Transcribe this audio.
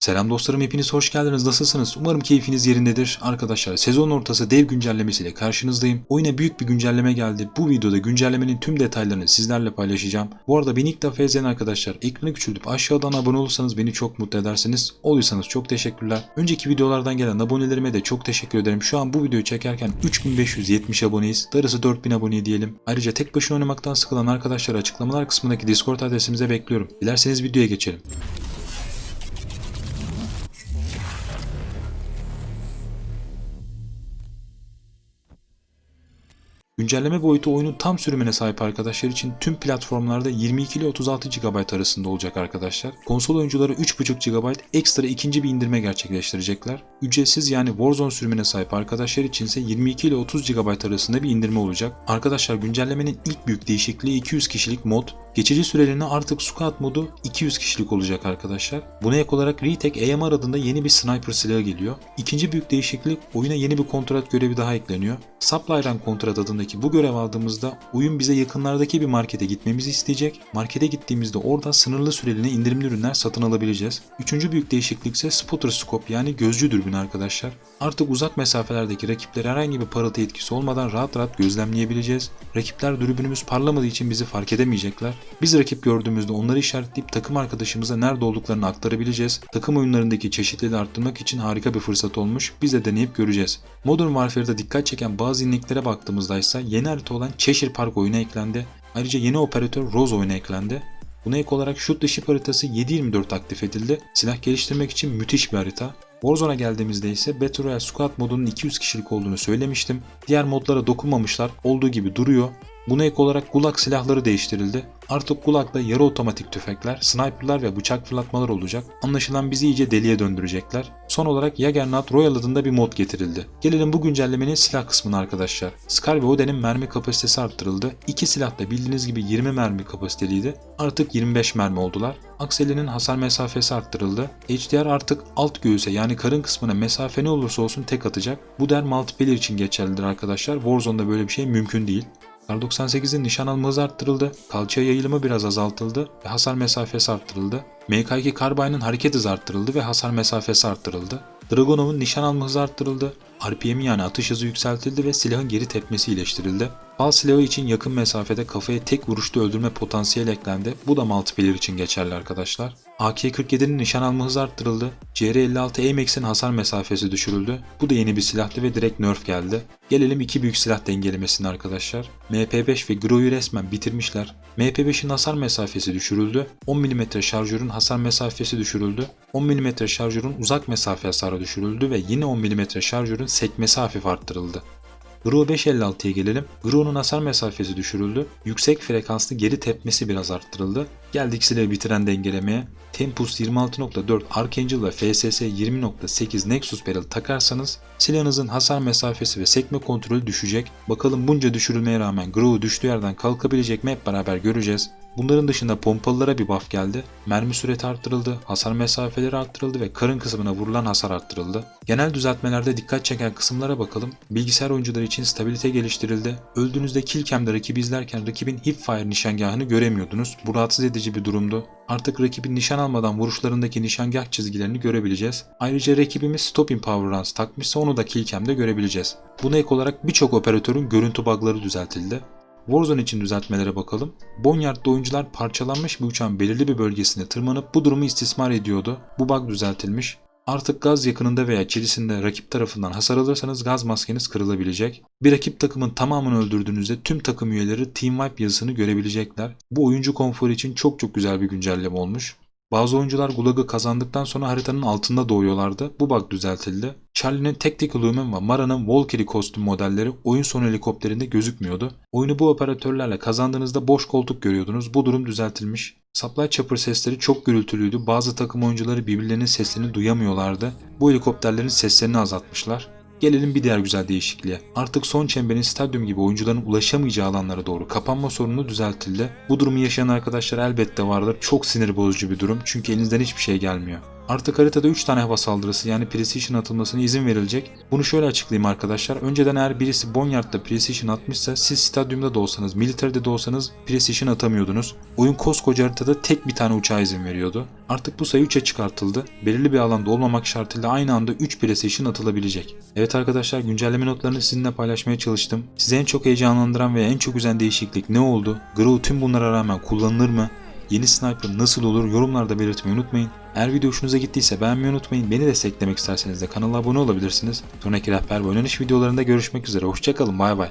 Selam dostlarım hepiniz hoş geldiniz. Nasılsınız? Umarım keyfiniz yerindedir. Arkadaşlar sezon ortası dev güncellemesiyle karşınızdayım. Oyuna büyük bir güncelleme geldi. Bu videoda güncellemenin tüm detaylarını sizlerle paylaşacağım. Bu arada beni ilk defa izleyen arkadaşlar ekranı küçültüp aşağıdan abone olursanız beni çok mutlu edersiniz. Oluyorsanız çok teşekkürler. Önceki videolardan gelen abonelerime de çok teşekkür ederim. Şu an bu videoyu çekerken 3570 aboneyiz. Darısı 4000 abone diyelim. Ayrıca tek başına oynamaktan sıkılan arkadaşlar açıklamalar kısmındaki Discord adresimize bekliyorum. Dilerseniz videoya geçelim. Güncelleme boyutu oyunun tam sürümüne sahip arkadaşlar için tüm platformlarda 22 ile 36 GB arasında olacak arkadaşlar. Konsol oyuncuları 3.5 GB ekstra ikinci bir indirme gerçekleştirecekler. Ücretsiz yani Warzone sürümüne sahip arkadaşlar için ise 22 ile 30 GB arasında bir indirme olacak. Arkadaşlar güncellemenin ilk büyük değişikliği 200 kişilik mod. Geçici süreliğine artık squad modu 200 kişilik olacak arkadaşlar. Buna ek olarak Retake AMR adında yeni bir sniper silahı geliyor. İkinci büyük değişiklik oyuna yeni bir kontrat görevi daha ekleniyor. Supply Run kontrat adındaki bu görev aldığımızda oyun bize yakınlardaki bir markete gitmemizi isteyecek. Markete gittiğimizde orada sınırlı süreliğine indirimli ürünler satın alabileceğiz. Üçüncü büyük değişiklik ise Spotter Scope yani gözcü dürbün arkadaşlar. Artık uzak mesafelerdeki rakipleri herhangi bir parıltı etkisi olmadan rahat rahat gözlemleyebileceğiz. Rakipler dürbünümüz parlamadığı için bizi fark edemeyecekler. Biz rakip gördüğümüzde onları işaretleyip takım arkadaşımıza nerede olduklarını aktarabileceğiz. Takım oyunlarındaki çeşitliliği arttırmak için harika bir fırsat olmuş. Biz de deneyip göreceğiz. Modern Warfare'da dikkat çeken bazı inliklere baktığımızda ise yeni harita olan Cheshire Park oyuna eklendi. Ayrıca yeni operatör Rose oyuna eklendi. Buna ek olarak the Ship haritası 7.24 aktif edildi. Silah geliştirmek için müthiş bir harita. Warzone'a geldiğimizde ise Battle Royale Squad modunun 200 kişilik olduğunu söylemiştim. Diğer modlara dokunmamışlar, olduğu gibi duruyor. Buna ek olarak Gulag silahları değiştirildi. Artık Gulag'da yarı otomatik tüfekler, sniperlar ve bıçak fırlatmalar olacak. Anlaşılan bizi iyice deliye döndürecekler. Son olarak Juggernaut Royal adında bir mod getirildi. Gelelim bu güncellemenin silah kısmına arkadaşlar. Scar ve Oden'in mermi kapasitesi arttırıldı. İki silah da bildiğiniz gibi 20 mermi kapasiteliydi. Artık 25 mermi oldular. Akselinin hasar mesafesi arttırıldı. HDR artık alt göğüse yani karın kısmına mesafe ne olursa olsun tek atacak. Bu der multiplayer için geçerlidir arkadaşlar. Warzone'da böyle bir şey mümkün değil. Kar 98'in nişan alma hızı arttırıldı, kalçaya yayılımı biraz azaltıldı ve hasar mesafesi arttırıldı. MK2 Carbine'ın hareket hızı arttırıldı ve hasar mesafesi arttırıldı. Dragonov'un nişan alma hızı arttırıldı, RPM yani atış hızı yükseltildi ve silahın geri tepmesi iyileştirildi. Pal silahı için yakın mesafede kafaya tek vuruşta öldürme potansiyeli eklendi. Bu da multiplayer için geçerli arkadaşlar. AK-47'nin nişan alma hızı arttırıldı. CR-56 AMX'in hasar mesafesi düşürüldü. Bu da yeni bir silahtı ve direkt nerf geldi. Gelelim iki büyük silah dengelemesine arkadaşlar. MP5 ve Gro'yu resmen bitirmişler. MP5'in hasar mesafesi düşürüldü. 10 mm şarjörün hasar mesafesi düşürüldü. 10 mm şarjörün uzak mesafe hasarı düşürüldü ve yine 10 mm şarjörün sekmesi hafif arttırıldı. Gro 556'ya gelelim. Gro'nun hasar mesafesi düşürüldü. Yüksek frekanslı geri tepmesi biraz arttırıldı. Geldik silahı bitiren dengelemeye. Tempus 26.4 Archangel ve FSS 20.8 Nexus Barrel takarsanız silahınızın hasar mesafesi ve sekme kontrolü düşecek. Bakalım bunca düşürülmeye rağmen Grow düştüğü yerden kalkabilecek mi hep beraber göreceğiz. Bunların dışında pompalılara bir buff geldi. Mermi süreti arttırıldı, hasar mesafeleri arttırıldı ve karın kısmına vurulan hasar arttırıldı. Genel düzeltmelerde dikkat çeken kısımlara bakalım. Bilgisayar oyuncuları için stabilite geliştirildi. Öldüğünüzde killcam'da rakibi izlerken rakibin hipfire nişangahını göremiyordunuz. Bu rahatsız edici bir durumdu. Artık rakibin nişan almadan vuruşlarındaki nişangah çizgilerini görebileceğiz. Ayrıca rakibimiz stopping power runs takmışsa onu da killcam'da görebileceğiz. Buna ek olarak birçok operatörün görüntü bug'ları düzeltildi. Warzone için düzeltmelere bakalım. Boneyard'da oyuncular parçalanmış bir uçağın belirli bir bölgesine tırmanıp bu durumu istismar ediyordu. Bu bug düzeltilmiş. Artık gaz yakınında veya çelisinde rakip tarafından hasar alırsanız gaz maskeniz kırılabilecek. Bir rakip takımın tamamını öldürdüğünüzde tüm takım üyeleri Team Wipe yazısını görebilecekler. Bu oyuncu konforu için çok çok güzel bir güncelleme olmuş. Bazı oyuncular Gulag'ı kazandıktan sonra haritanın altında doğuyorlardı. Bu bug düzeltildi. Charlie'nin Tactical Human ve Mara'nın Valkyrie kostüm modelleri oyun sonu helikopterinde gözükmüyordu. Oyunu bu operatörlerle kazandığınızda boş koltuk görüyordunuz. Bu durum düzeltilmiş. Supply Chopper sesleri çok gürültülüydü. Bazı takım oyuncuları birbirlerinin seslerini duyamıyorlardı. Bu helikopterlerin seslerini azaltmışlar. Gelelim bir diğer güzel değişikliğe. Artık son çemberin stadyum gibi oyuncuların ulaşamayacağı alanlara doğru kapanma sorunu düzeltildi. Bu durumu yaşayan arkadaşlar elbette vardır. Çok sinir bozucu bir durum çünkü elinizden hiçbir şey gelmiyor. Artık haritada 3 tane hava saldırısı yani precision atılmasına izin verilecek. Bunu şöyle açıklayayım arkadaşlar. Önceden eğer birisi Boneyard'da precision atmışsa siz stadyumda da olsanız, militeride de olsanız precision atamıyordunuz. Oyun koskoca haritada tek bir tane uçağa izin veriyordu. Artık bu sayı 3'e çıkartıldı. Belirli bir alanda olmamak şartıyla aynı anda 3 precision atılabilecek. Evet arkadaşlar güncelleme notlarını sizinle paylaşmaya çalıştım. Size en çok heyecanlandıran ve en çok üzen değişiklik ne oldu? Grow tüm bunlara rağmen kullanılır mı? Yeni sniper nasıl olur yorumlarda belirtmeyi unutmayın. Eğer video hoşunuza gittiyse beğenmeyi unutmayın. Beni desteklemek isterseniz de kanala abone olabilirsiniz. Sonraki rehber ve oynanış videolarında görüşmek üzere. Hoşçakalın bay bay.